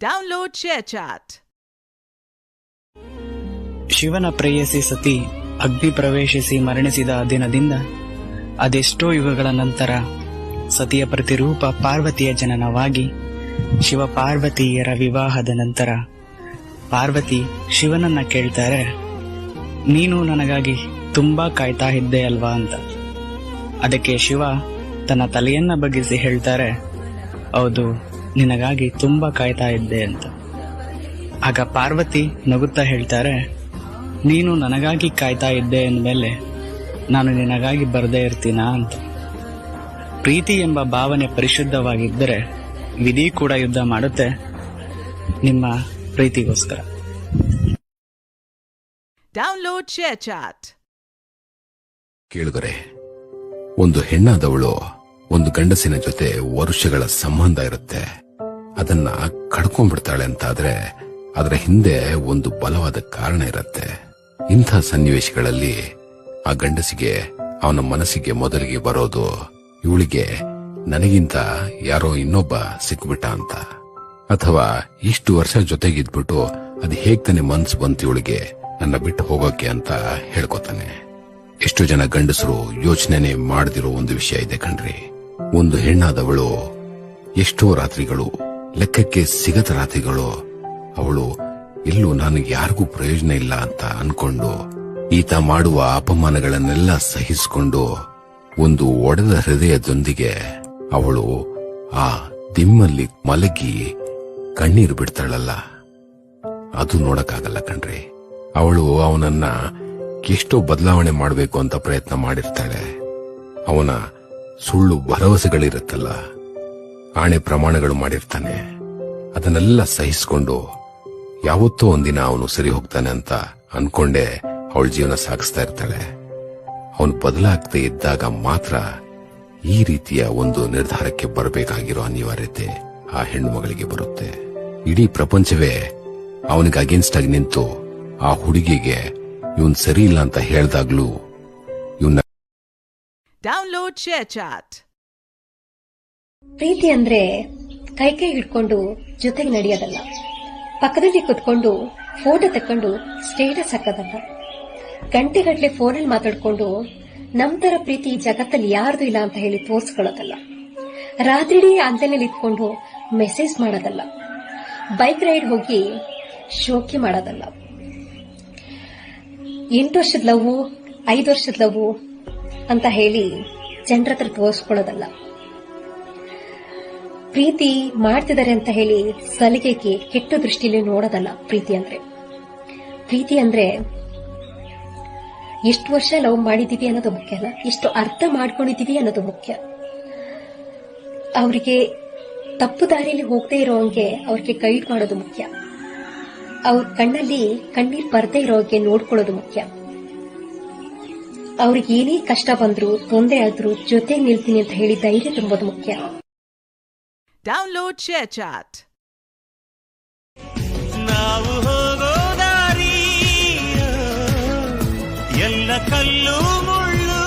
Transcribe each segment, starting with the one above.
Download chat ಶಿವನ ಪ್ರೇಯಸಿ ಸತಿ ಅಗ್ನಿ ಪ್ರವೇಶಿಸಿ ಮರಣಿಸಿದ ದಿನದಿಂದ ಅದೆಷ್ಟೋ ಯುಗಗಳ ನಂತರ ಸತಿಯ ಪ್ರತಿರೂಪ ಪಾರ್ವತಿಯ ಜನನವಾಗಿ ಶಿವ ಪಾರ್ವತಿಯರ ವಿವಾಹದ ನಂತರ ಪಾರ್ವತಿ ಶಿವನನ್ನ ಕೇಳ್ತಾರೆ, ನೀನು ನನಗಾಗಿ ತುಂಬಾ ಕಾಯ್ತಾ ಇದ್ದೆ ಅಲ್ವಾ? ಅಂತ. ಅದಕ್ಕೆ ಶಿವ ತನ್ನ ತಲೆಯನ್ನ ಬಗ್ಗಿಸಿ ಹೇಳ್ತಾರೆ, ಹೌದು ನಿನಗಾಗಿ ತುಂಬಾ ಕಾಯ್ತಾ ಇದ್ದೆ ಅಂತ. ಆಗ ಪಾರ್ವತಿ ನಗುತ್ತಾ ಹೇಳ್ತಾರೆ ನೀನು ನನಗಾಗಿ ಕಾಯ್ತಾ ಇದ್ದೆ ಅಂದಮೇಲೆ ನಾನು ನಿನಗಾಗಿ ಬರದೇ ಇರ್ತೀನಾ ಅಂತ. ಪ್ರೀತಿ ಎಂಬ ಭಾವನೆ ಪರಿಶುದ್ಧವಾಗಿದ್ದರೆ ವಿಧಿ ಕೂಡ ಯುದ್ಧ ಮಾಡುತ್ತೆ ನಿಮ್ಮ ಪ್ರೀತಿಗೋಸ್ಕರ. ಡೌನ್ಲೋಡ್ ಚಾಟ್ ಕೇಳಿದರೆ ಒಂದು ಹೆಣ್ಣಾದವಳು ಒಂದು ಗಂಡಸಿನ ಜೊತೆ ವರ್ಷಗಳ ಸಂಬಂಧ ಇರುತ್ತೆ. ಅದನ್ನ ಕಡ್ಕೊಂಡ್ಬಿಡ್ತಾಳೆ ಅಂತಾದ್ರೆ ಅದರ ಹಿಂದೆ ಒಂದು ಬಲವಾದ ಕಾರಣ ಇರುತ್ತೆ. ಇಂಥ ಸನ್ನಿವೇಶಗಳಲ್ಲಿ ಆ ಗಂಡಸಿಗೆ, ಅವನ ಮನಸ್ಸಿಗೆ ಮೊದಲಿಗೆ ಬರೋದು ಇವಳಿಗೆ ನನಗಿಂತ ಯಾರೋ ಇನ್ನೊಬ್ಬ ಸಿಕ್ಬಿಟ್ಟ ಅಂತ. ಅಥವಾ ಇಷ್ಟು ವರ್ಷ ಜೊತೆಗಿದ್ಬಿಟ್ಟು ಅದು ಹೇಗ್ ತಾನೆ ಮನ್ಸು ಬಂತು ಇವಳಿಗೆ, ನನ್ನ ಬಿಟ್ಟು ಹೋಗೋಕೆ ಅಂತ ಹೇಳ್ಕೊತಾನೆ. ಎಷ್ಟು ಜನ ಗಂಡಸರು ಯೋಚನೆ ಮಾಡದಿರೋ ಒಂದು ವಿಷಯ ಇದೆ ಕಣ್ರಿ. ಒಂದು ಹೆಣ್ಣಾದವಳು ಎಷ್ಟೋ ರಾತ್ರಿಗಳು ಲೆಕ್ಕಕ್ಕೆ ಸಿಗದ ರಾತ್ರಿಗಳು. ಅವಳು, ಇಲ್ಲೂ ನನಗೆ ಯಾರಿಗೂ ಪ್ರಯೋಜನ ಇಲ್ಲ ಅಂತ ಅನ್ಕೊಂಡು, ಈತ ಮಾಡುವ ಅಪಮಾನಗಳನ್ನೆಲ್ಲ ಸಹಿಸಿಕೊಂಡು ಒಂದು ಒಡೆದ ಹೃದಯದೊಂದಿಗೆ ಅವಳು ಆ ದಿಮ್ಮಲ್ಲಿ ಮಲಗಿ ಕಣ್ಣೀರು ಬಿಡ್ತಾಳಲ್ಲ. ಅದು ನೋಡಕ್ಕಾಗಲ್ಲ ಕಣ್ರಿ. ಅವಳು ಅವನನ್ನ ಎಷ್ಟೋ ಬದಲಾವಣೆ ಮಾಡಬೇಕು ಅಂತ ಪ್ರಯತ್ನ ಮಾಡಿರ್ತಾಳೆ. ಅವನ ಸುಳ್ಳು ಭರವಸೆಗಳಿರುತ್ತಲ್ಲ. ಆಣೆ ಪ್ರಮಾಣಗಳು ಮಾಡಿರ್ತಾನೆ. ಅದನ್ನೆಲ್ಲ ಸಹಿಸಿಕೊಂಡು ಯಾವತ್ತೋ ಒಂದಿನ ಅವನು ಸರಿ ಹೋಗ್ತಾನೆ ಅಂತ ಅನ್ಕೊಂಡೆ ಅವಳ ಜೀವನ ಸಾಗಿಸ್ತಾ ಇರ್ತಾಳೆ. ಅವನು ಬದಲಾಗ್ತಾ ಇದ್ದಾಗ ಮಾತ್ರ ಈ ರೀತಿಯ ಒಂದು ನಿರ್ಧಾರಕ್ಕೆ ಬರಬೇಕಾಗಿರೋ ಅನಿವಾರ್ಯತೆ ಆ ಹೆಣ್ಣು ಮಗಳಿಗೆ ಬರುತ್ತೆ. ಇಡೀ ಪ್ರಪಂಚವೇ ಅವನಿಗೆ ಅಗೇನ್ಸ್ಟ್ ಆಗಿ ನಿಂತು ಆ ಹುಡುಗಿಗೆ ಇವನ್ ಸರಿ ಇಲ್ಲ ಅಂತ ಹೇಳ್ದಾಗ್ಲೂ ಇವನ್ನ ಶೇರ್ ShareChat. ಪ್ರೀತಿ ಅಂದ್ರೆ ಕೈ ಕೈ ಹಿಡ್ಕೊಂಡು ಜೊತೆಗೆ ನಡೆಯೋದಲ್ಲ. ಪಕ್ಕದಲ್ಲಿ ಕುತ್ಕೊಂಡು ಫೋಟೋ ತಕ್ಕೊಂಡು ಸ್ಟೇಟಸ್ ಹಾಕೋದಲ್ಲ. ಗಂಟೆಗಟ್ಟಲೆ ಫೋನಲ್ಲಿ ಮಾತಾಡ್ಕೊಂಡು ನಮ್ ತರ ಪ್ರೀತಿ ಜಗತ್ತಲ್ಲಿ ಯಾರ್ದು ಇಲ್ಲ ಅಂತ ಹೇಳಿ ತೋರ್ಸ್ಕೊಳ್ಳೋದಲ್ಲ. ರಾತ್ರಿಡಿ ಅಂತಲೇ ಇಟ್ಕೊಂಡು ಮೆಸೇಜ್ ಮಾಡೋದಲ್ಲ. ಬೈಕ್ ರೈಡ್ ಹೋಗಿ ಶೋಕಿ ಮಾಡೋದಲ್ಲ. ಎಂಟು ವರ್ಷದ ಲವ್, ಐದು ವರ್ಷದ ಲವ್ ಅಂತ ಹೇಳಿ ಜನರ ಹತ್ರ ತೋರಿಸ್ಕೊಳ್ಳೋದಲ್ಲ. ಪ್ರೀತಿ ಮಾಡ್ತಿದ್ದಾರೆ ಅಂತ ಹೇಳಿ ಸಲಿಗೆಗೆ ಕೆಟ್ಟ ದೃಷ್ಟಿಲಿ ನೋಡೋದಲ್ಲ ಪ್ರೀತಿ ಅಂದ್ರೆ. ಪ್ರೀತಿ ಅಂದ್ರೆ ಎಷ್ಟು ವರ್ಷ ಲವ್ ಮಾಡಿದೀವಿ ಅನ್ನೋದು ಮುಖ್ಯ ಅಲ್ಲ? ಎಷ್ಟು ಅರ್ಥ ಮಾಡ್ಕೊಂಡಿದೀವಿ ಅನ್ನೋದು ಮುಖ್ಯ. ಅವರಿಗೆ ತಪ್ಪು ದಾರಿಯಲ್ಲಿ ಹೋಗದೆ ಇರೋಂಗೆ ಅವ್ರಿಗೆ ಗೈಡ್ ಮಾಡೋದು ಮುಖ್ಯ. ಅವ್ರ ಕಣ್ಣಲ್ಲಿ ಕಣ್ಣೀರ್ ಬರದೇ ಇರೋಂಗೆ ನೋಡ್ಕೊಳ್ಳೋದು ಮುಖ್ಯ. ಅವ್ರಿಗೆ ಏನೇ ಕಷ್ಟ ಬಂದ್ರು, ತೊಂದರೆ ಆದ್ರೂ, ಜೊತೆಗೆ ನಿಲ್ತೀನಿ ಅಂತ ಹೇಳಿ ಧೈರ್ಯ ತುಂಬೋದು ಮುಖ್ಯ. Download ShareChat. ನಾವು ಹೋಗೋ ದಾರಿ ಎಲ್ಲ ಕಲ್ಲು ಮುಳ್ಳು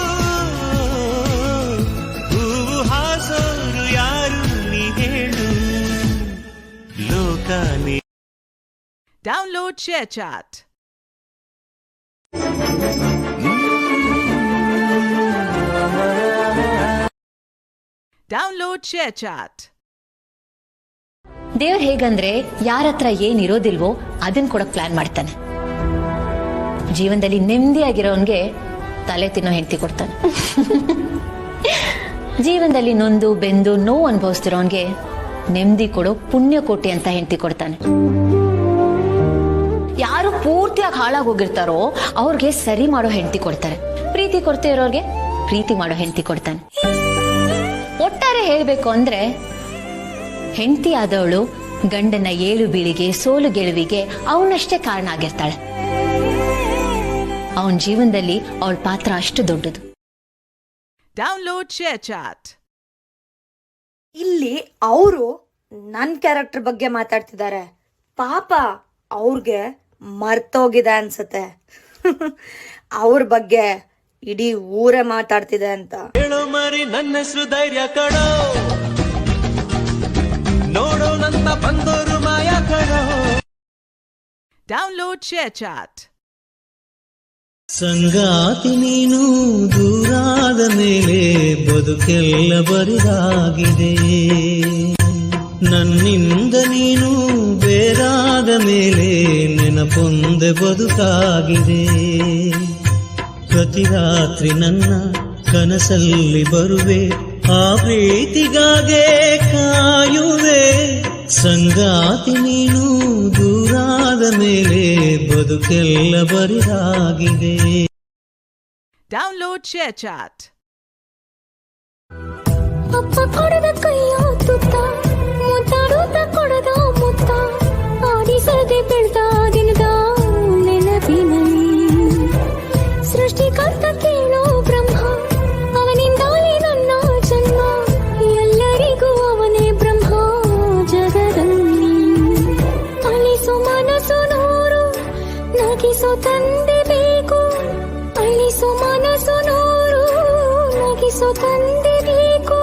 ಹೂವು ಹಾಸೋರು ಯಾರು ನೀ ಹೇಳು ಲೋಕನೇ Download ShareChat. Download ShareChat. ದೇವ್ರು ಹೇಗಂದ್ರೆ ಯಾರ ಹತ್ರ ಏನ್ ಇರೋದಿಲ್ವೋ ಅದನ್ನ ಕೊಡಕ್ ಪ್ಲಾನ್ ಮಾಡ್ತಾನೆ. ಜೀವನದಲ್ಲಿ ನೆಮ್ಮದಿಯಾಗಿರೋನ್ಗೆ ತಲೆ ತಿನ್ನೋ ಹೆಂಡತಿ ಕೊಡ್ತಾನೆ. ಜೀವನದಲ್ಲಿ ನೊಂದು ಬೆಂದು ನೋವು ಅನುಭವಿಸ್ತಿರೋನ್ಗೆ ನೆಮ್ಮದಿ ಕೊಡೋ ಪುಣ್ಯಕೋಟಿ ಅಂತ ಹೆಂಡತಿ ಕೊಡ್ತಾನೆ. ಯಾರು ಪೂರ್ತಿಯಾಗಿ ಹಾಳಾಗಿ ಹೋಗಿರ್ತಾರೋ ಅವ್ರಿಗೆ ಸರಿ ಮಾಡೋ ಹೆಂಡತಿ ಕೊಡ್ತಾರೆ. ಪ್ರೀತಿ ಕೊಡ್ತಾ ಇರೋರ್ಗೆ ಪ್ರೀತಿ ಮಾಡೋ ಹೆಂಡತಿ ಕೊಡ್ತಾನೆ. ಒಟ್ಟಾರೆ ಹೇಳ್ಬೇಕು ಅಂದ್ರೆ ಹೆಂಡತಿ ಆದವಳು ಗಂಡನ ಏಳು ಬೀಳಿಗೆ ಸೋಲು ಗೆಲುವಿಗೆ ಅವನಷ್ಟೇ ಕಾರಣ ಆಗಿರ್ತಾಳೆ. ಅವನ ಜೀವನದಲ್ಲಿ ಅವಳ ಪಾತ್ರ ಅಷ್ಟು ದೊಡ್ಡದು. ಡೌನ್ಲೋಡ್ ಶೇರ್ ಚಾಟ್ ಇಲ್ಲಿ ಅವರು ನನ್ನ ಕ್ಯಾರೆಕ್ಟರ್ ಬಗ್ಗೆ ಮಾತಾಡ್ತಿದ್ದಾರೆ. ಪಾಪ ಅವ್ರಿಗೆ ಮರ್ತೋಗಿದೆ ಅನ್ಸುತ್ತೆ. ಅವ್ರ ಬಗ್ಗೆ ಇಡೀ ಊರೇ ಮಾತಾಡ್ತಿದೆ ಅಂತ. ಹೇಳೋ ಮರಿ ನನ್ನ ಹೆಸರು ಧೈರ್ಯ ಕಡೋ ಬಂದೋರು ಮಾಯ ಶೇರ್ ಚಾಟ್ ಸಂಗಾತಿ ನೀನು ದೂರಾದ ಮೇಲೆ ಬದುಕೆಲ್ಲ ಬರಿದಾಗಿದೆ. ನನ್ನಿಂದ ನೀನು ಬೇರಾದ ಮೇಲೆ ನೆನಪೊಂದೆ ಬದುಕಾಗಿದೆ. ಪ್ರತಿ ರಾತ್ರಿ ನನ್ನ ಕನಸಲ್ಲಿ ಬರುವೆ ಆ ಪ್ರೀತಿಗಾಗೆ ಕಾಯುವೆ. ಸಂಗಾತಿ ನೀನು ದೂರಾದ ಮೇಲೆ ಬದುಕೆಲ್ಲ ಬರಿದಾಗಿದೆ Download ShareChat. ಅಪ್ಪ ಕೊಡದ ಕೈಯ ತುತ್ತ ಮುತ್ತಾಡುತ್ತ ಕೊಡದ ಮುತ್ತ ಆಡಿಸದೆ ಅಳಿಸು ಮನಸ್ಸು ನೂರು ನಗಿಸು ತಂದೆ ಬೇಕು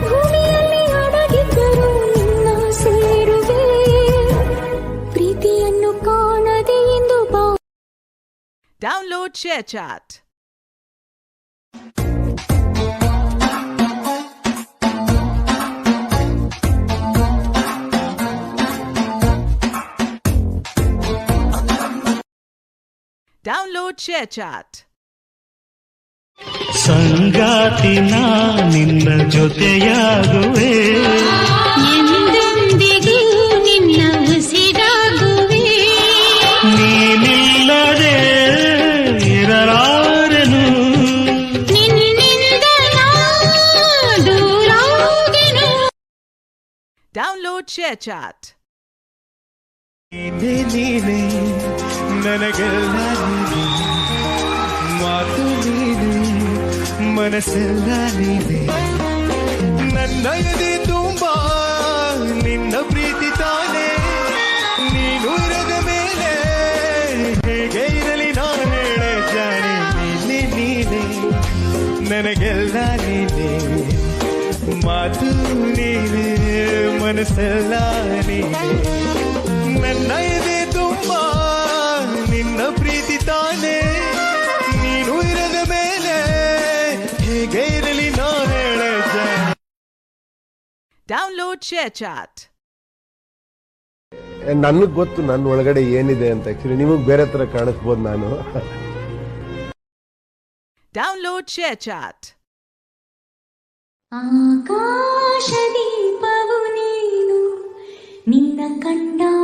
ಭೂಮಿಯಲ್ಲಿ ಅಡಗಿದ್ದರು ನಿನ್ನ ಸೇರುವೆ ಪ್ರೀತಿಯನ್ನು ಕಾಣದೆ ಎಂದು ಬಾ ಡೌನ್ಲೋಡ್ ShareChat. Download ShareChat. ಸಂಗಾತಿ ನಾ ನಿನ್ನ ಜೊತೆಯಾಗುವೆ ಎಂದೆಂದಿಗೂ ನಿನ್ನ ಉಸಿರಾಗುವೆ ನೀನಿಲ್ಲದೆ ಇರಲಾರನು ನಿನ್ನಿಂದ ದೂರಾಗೆನು Download ShareChat. ನೀನೇ ನೀನೇ ನನಗೆಲ್ಲ ನೀನೆ ಮಾತು ನೀನೆ ಮನಸ್ಸೆಲ್ಲ ನೀನೆ ನನ್ನ ಎದೆ ತುಂಬ, ನಿನ್ನ ಪ್ರೀತಿ ತಾನೆ. ನೀನು ಇರದ ಮೇಲೆ ಹೇಗೆ ಇರಲಿ ನಾನು ಹೇಳೆ ಜಾಣೆ. ನೀನೆ ನೀನೆ ನನಗೆಲ್ಲ ನೀನೆ ಮಾತು ನೀನೆ ಮನಸ್ಸೆಲ್ಲ ನೀನೆ ನನ್ನ ತುಂಬ ನಿನ್ನ ಪ್ರೀತಿ ತಾನೆ. ನೀನು ಇರದ ಮೇಲೆ ಹೇಗೆ ಇರಲಿ ನಾನು ಹೇಳೆ ಜಾಣೆ Download ShareChat. ನನಗೆ ಗೊತ್ತು ನನ್ನ ಒಳಗಡೆ ಏನಿದೆ ಅಂತ. ಆಕ್ಚುಲಿ ನಿಮಗೆ ಬೇರೆ ತರ ಕಾಣಿಸ್ಬೋದು ನಾನು. ಡೌನ್ಲೋಡ್ ಶೇರ್ ಚಾಟ್ ಆಕಾಶ ದೀಪವು ನೀನು ನಿನ್ನ ಕಂಡಾಗ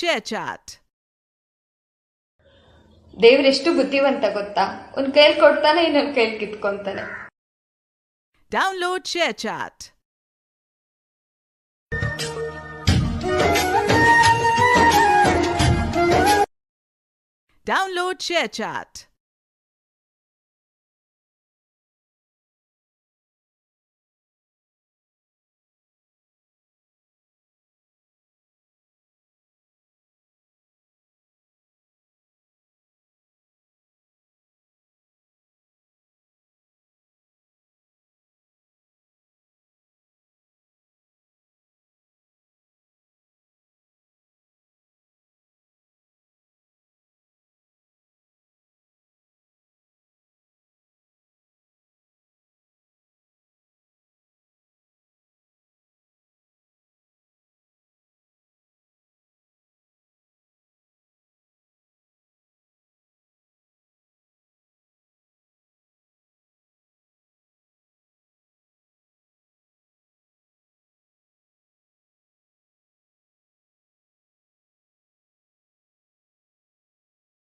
ಶೇರ್ ಚಾಟ್ ದೇವ್ರ ಎಷ್ಟು ಬುದ್ಧಿವಂತ ಗೊತ್ತಾ? ಒಂದ್ ಕೈಲ್ ಕೊಡ್ತಾನೆ ಇನ್ನೊಂದ್ ಕೈಲ್ ಕಿತ್ಕೊಂತಾನೆ. Download share chat download share chat